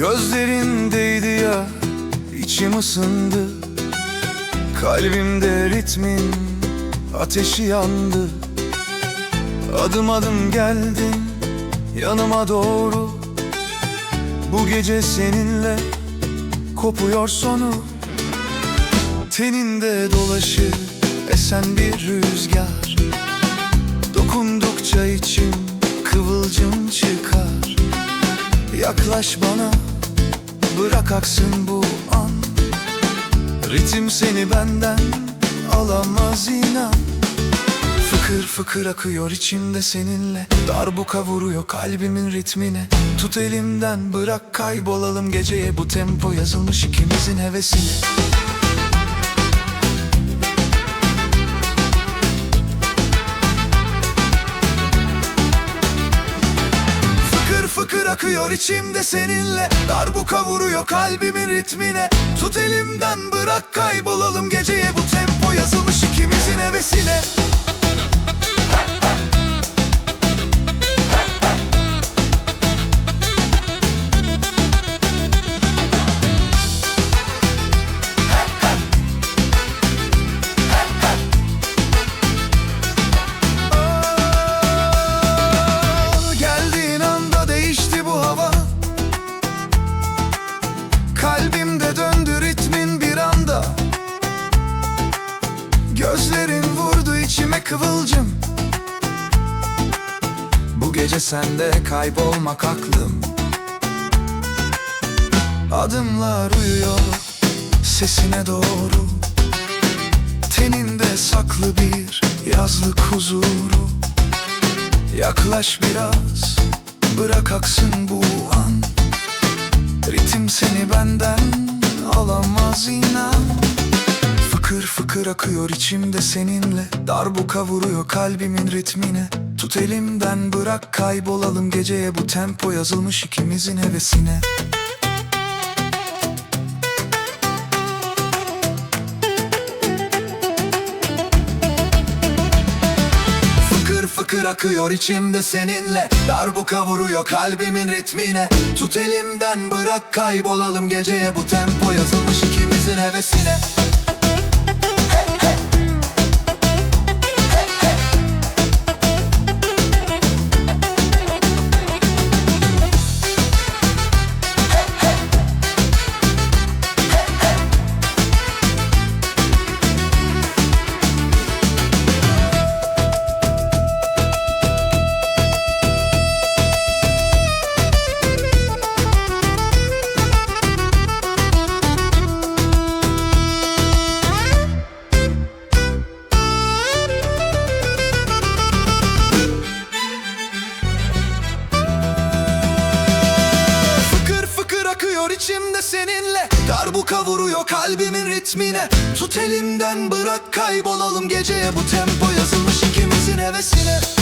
Gözlerindeydi ya içim ısındı. Kalbimde ritmin ateşi yandı. Adım adım geldin yanıma doğru. Bu gece seninle kopuyor sonu. Teninde dolaşır esen bir rüzgar. Dokundukça içim kıvılcım çıkar. Yaklaş bana bırak aksın bu an. Ritim seni benden alamaz inan. Fıkır fıkır akıyor içimde seninle. Darbuka vuruyor kalbimin ritmine. Tut elimden bırak kaybolalım geceye. Bu tempo yazılmış ikimizin hevesine akıyor içimde seninle. Darbuka vuruyor kalbimin ritmine. Tut elimden bırak kaybolalım geceye. Bu tempo yazılmış ikimizin hevesine içime kıvılcım. Bu gece sende kaybolmak aklım. Adımlar uyuyor sesine doğru. Teninde saklı bir yazlık huzuru. Yaklaş biraz Bırak aksın bu an. Ritim seni benden alamaz inan Fıkır fıkır akıyor içimde seninle. Darbuka vuruyor kalbimin ritmine. Tut elimden bırak kaybolalım geceye. Bu tempo yazılmış ikimizin hevesine. Fıkır fıkır akıyor içimde seninle. Darbuka vuruyor kalbimin ritmine. Tut elimden bırak kaybolalım geceye. Bu tempo yazılmış ikimizin hevesine içimde seninle. Darbuka vuruyor kalbimin ritmine. Tut elimden bırak kaybolalım geceye. Bu tempo yazılmış ikimizin hevesine